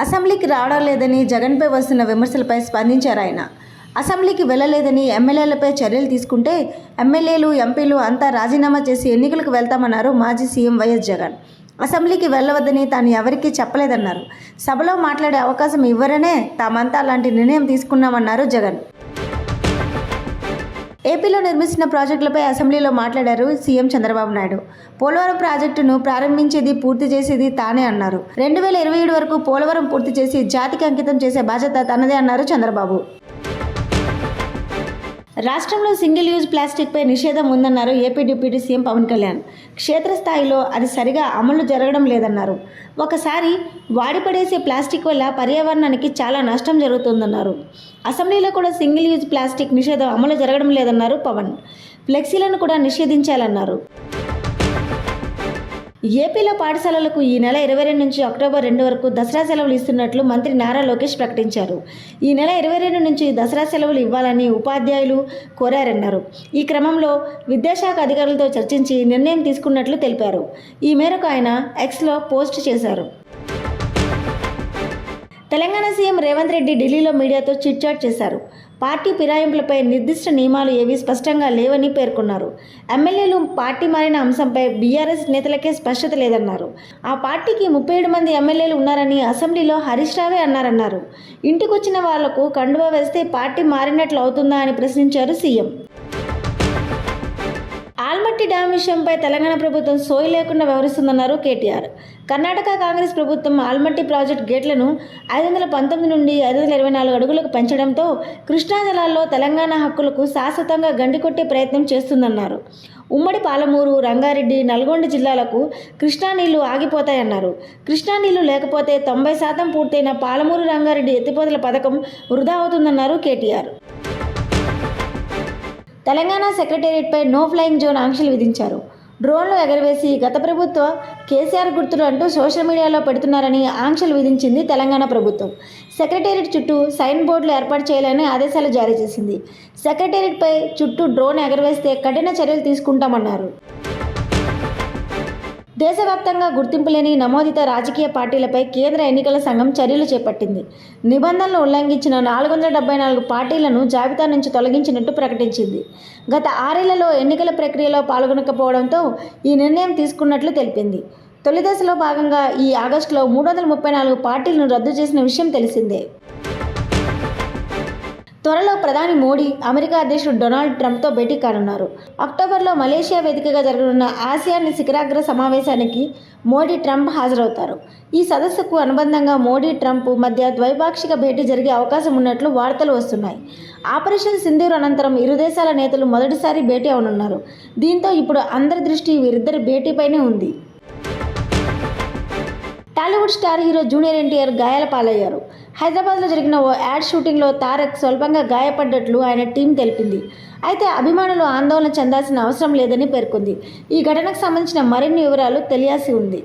అసెంబ్లీకి రావడం లేదని జగన్పై వస్తున్న విమర్శలపై స్పందించారు ఆయన. అసెంబ్లీకి వెళ్ళలేదని ఎమ్మెల్యేలపై చర్యలు తీసుకుంటే ఎమ్మెల్యేలు ఎంపీలు అంతా రాజీనామా చేసి ఎన్నికలకు వెళ్తామన్నారు మాజీ సీఎం వైఎస్ జగన్. అసెంబ్లీకి వెళ్ళవద్దని తాను ఎవరికీ చెప్పలేదన్నారు. సభలో మాట్లాడే అవకాశం ఇవ్వరనే తామంతా అలాంటి నిర్ణయం తీసుకున్నామన్నారు జగన్. ఏపీలో నిర్మిస్తున్న ప్రాజెక్టులపై అసెంబ్లీలో మాట్లాడారు సీఎం చంద్రబాబు నాయుడు. పోలవరం ప్రాజెక్టును ప్రారంభించేది పూర్తి చేసేది తానే అన్నారు. రెండు వేల ఇరవై ఏడు వరకు పోలవరం పూర్తి చేసి జాతికి అంకితం చేసే బాధ్యత తనదే అన్నారు చంద్రబాబు. రాష్ట్రంలో సింగిల్ యూజ్ ప్లాస్టిక్పై నిషేధం ఉందన్నారు AP deputy CM Pawan Kalyan. క్షేత్రస్థాయిలో అది సరిగా అమలు జరగడం లేదన్నారు. ఒకసారి వాడిపడేసే ప్లాస్టిక్ వల్ల పర్యావరణానికి చాలా నష్టం జరుగుతుందన్నారు. అసెంబ్లీలో కూడా సింగిల్ యూజ్ ప్లాస్టిక్ నిషేధం అమలు జరగడం లేదన్నారు పవన్. ఫ్లెక్సీలను కూడా నిషేధించాలన్నారు. ఏపీలో పాఠశాలలకు ఈ నెల ఇరవై రెండు నుంచి అక్టోబర్ రెండు వరకు దసరా సెలవులు ఇస్తున్నట్లు మంత్రి నారా లోకేష్ ప్రకటించారు. ఈ నెల ఇరవై రెండు నుంచి దసరా సెలవులు ఇవ్వాలని ఉపాధ్యాయులు కోరారన్నారు. ఈ క్రమంలో విద్యాశాఖ అధికారులతో చర్చించి నిర్ణయం తీసుకున్నట్లు తెలిపారు. ఈ మేరకు ఆయన ఎక్స్లో పోస్ట్ చేశారు. తెలంగాణ సీఎం రేవంత్ రెడ్డి ఢిల్లీలో మీడియాతో చిట్చాట్ చేశారు. పార్టీ ఫిరాయింపులపై నిర్దిష్ట నియమాలు ఏవీ స్పష్టంగా లేవని పేర్కొన్నారు. ఎమ్మెల్యేలు పార్టీ మారిన అంశంపై బీఆర్ఎస్ నేతలకే స్పష్టత లేదన్నారు. ఆ పార్టీకి ముప్పై ఏడు మంది ఎమ్మెల్యేలు ఉన్నారని అసెంబ్లీలో హరీష్ రావే అన్నారన్నారు. ఇంటికొచ్చిన వాళ్ళకు కండువా వేస్తే పార్టీ మారినట్లు అవుతుందా అని ప్రశ్నించారు సీఎం. ఆల్మట్టి డ్యాం విషయంపై తెలంగాణ ప్రభుత్వం సోయి లేకుండా వ్యవహరిస్తుందన్నారు కేటీఆర్. కర్ణాటక కాంగ్రెస్ ప్రభుత్వం ఆల్మట్టి ప్రాజెక్టు గేట్లను ఐదు వందల పంతొమ్మిది నుండి ఐదు వందల ఇరవై నాలుగు అడుగులకు పెంచడంతో కృష్ణా జలాల్లో తెలంగాణ హక్కులకు శాశ్వతంగా గండికొట్టే ప్రయత్నం చేస్తుందన్నారు. ఉమ్మడి పాలమూరు రంగారెడ్డి నల్గొండ జిల్లాలకు కృష్ణా నీళ్ళు ఆగిపోతాయన్నారు. కృష్ణా నీళ్ళు లేకపోతే తొంభై శాతం పూర్తయిన పాలమూరు రంగారెడ్డి ఎత్తిపోతల పథకం వృధా అవుతుందన్నారు కేటీఆర్. తెలంగాణ సెక్రటేరియట్పై నో ఫ్లయింగ్ జోన్ ఆంక్షలు విధించారు. డ్రోన్లు ఎగరవేసి గత ప్రభుత్వ కేసీఆర్ గుర్తులు అంటూ సోషల్ మీడియాలో పెడుతున్నారని ఆంక్షలు విధించింది తెలంగాణ ప్రభుత్వం. సెక్రటేరియట్ చుట్టూ సైన్ బోర్డులు ఏర్పాటు చేయాలని ఆదేశాలు జారీ చేసింది. సెక్రటేరియట్పై చుట్టూ డ్రోన్ ఎగరవేస్తే కఠిన చర్యలు తీసుకుంటామన్నారు. దేశవ్యాప్తంగా గుర్తింపు లేని నమోదిత రాజకీయ పార్టీలపై కేంద్ర ఎన్నికల సంఘం చర్యలు చేపట్టింది. నిబంధనలు ఉల్లంఘించిన నాలుగు వందల డెబ్బై నాలుగు పార్టీలను జాబితా నుంచి తొలగించినట్టు ప్రకటించింది. గత ఆరేళ్ళలో ఎన్నికల ప్రక్రియలో పాల్గొనకపోవడంతో ఈ నిర్ణయం తీసుకున్నట్లు తెలిపింది. తొలి దశలో భాగంగా ఈ ఆగస్టులో మూడు వందల ముప్పై నాలుగు పార్టీలను రద్దు చేసిన విషయం తెలిసిందే. త్వరలో ప్రధాని మోడీ అమెరికా అధ్యక్షుడు డొనాల్డ్ ట్రంప్తో భేటీ కానున్నారు. అక్టోబర్లో మలేషియా వేదికగా జరగనున్న ఆసియాన్ శిఖరాగ్ర సమావేశానికి మోడీ ట్రంప్ హాజరవుతారు. ఈ సదస్సుకు అనుబంధంగా మోడీ ట్రంప్ మధ్య ద్వైపాక్షిక భేటీ జరిగే అవకాశం ఉన్నట్లు వార్తలు వస్తున్నాయి. ఆపరేషన్ సింధూర్ అనంతరం ఇరు దేశాల నేతలు మొదటిసారి భేటీ అవనున్నారు. దీంతో ఇప్పుడు అందరి దృష్టి వీరిద్దరి భేటీపైనే ఉంది. Tollywood star hero junior NTR గాయాల పాలయ్యారు హైదరాబాద్లో జరిగిన ఓ యాడ్ షూటింగ్లో తారక్ స్వల్పంగా గాయపడ్డట్లు ఆయన టీం తెలిపింది. అయితే అభిమానులు ఆందోళన చెందాల్సిన అవసరం లేదని పేర్కొంది. ఈ ఘటనకు సంబంధించిన మరిన్ని వివరాలు తెలియాల్సి ఉంది.